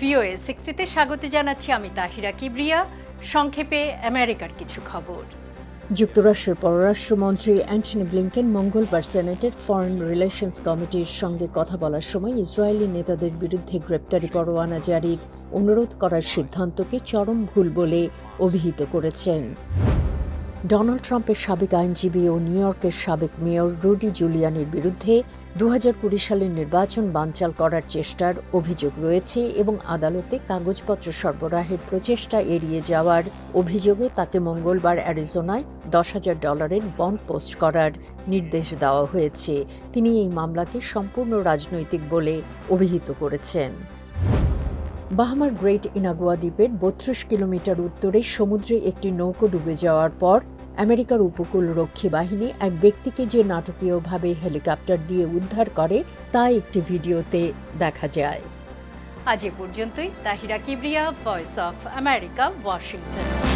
VOA সিক্সটিতে স্বাগত জানাচ্ছি আমি তাহিরা কিবরিয়া। সংক্ষেপে আমেরিকার কিছু খবর। যুক্তরাষ্ট্রের পররাষ্ট্রমন্ত্রী অ্যান্টনি ব্লিংকেন মঙ্গলবার সেনেটের ফরেন রিলেশনস কমিটির সঙ্গে কথা বলার সময় ইসরায়েলি নেতাদের বিরুদ্ধে গ্রেপ্তারি পরোয়ানা জারির অনুরোধ করার সিদ্ধান্তকে চরম ভুল বলে অভিহিত করেছেন। ডোনাল্ড ট্রাম্পের সাবেক আইনজীবী ও নিউ ইয়র্কের সাবেক মেয়র রুডি জুলিয়ানের বিরুদ্ধে দু কুড়ি সালের নির্বাচন বানচাল করার চেষ্টার অভিযোগ রয়েছে এবং আদালতে কাগজপত্র সরবরাহের প্রচেষ্টা এড়িয়ে যাওয়ার অভিযোগে তাকে মঙ্গলবার অ্যারিজোনায় দশ হাজার ডলারের বন্ড পোস্ট করার নির্দেশ দেওয়া হয়েছে। তিনি এই মামলাকে সম্পূর্ণ রাজনৈতিক বলে অভিহিত করেছেন। বাহামার গ্রেট ইনাগুয়া দ্বীপের বত্রিশ কিলোমিটার উত্তরে সমুদ্রে একটি নৌকো ডুবে যাওয়ার পর আমেরিকার উপকূল রক্ষী বাহিনী এক ব্যক্তিকে যে নাটকীয়ভাবে হেলিকপ্টার দিয়ে উদ্ধার করে, তা একটি ভিডিওতে দেখা যায়। আজ এ পর্যন্তই। Tahira Kibria voice of America Washington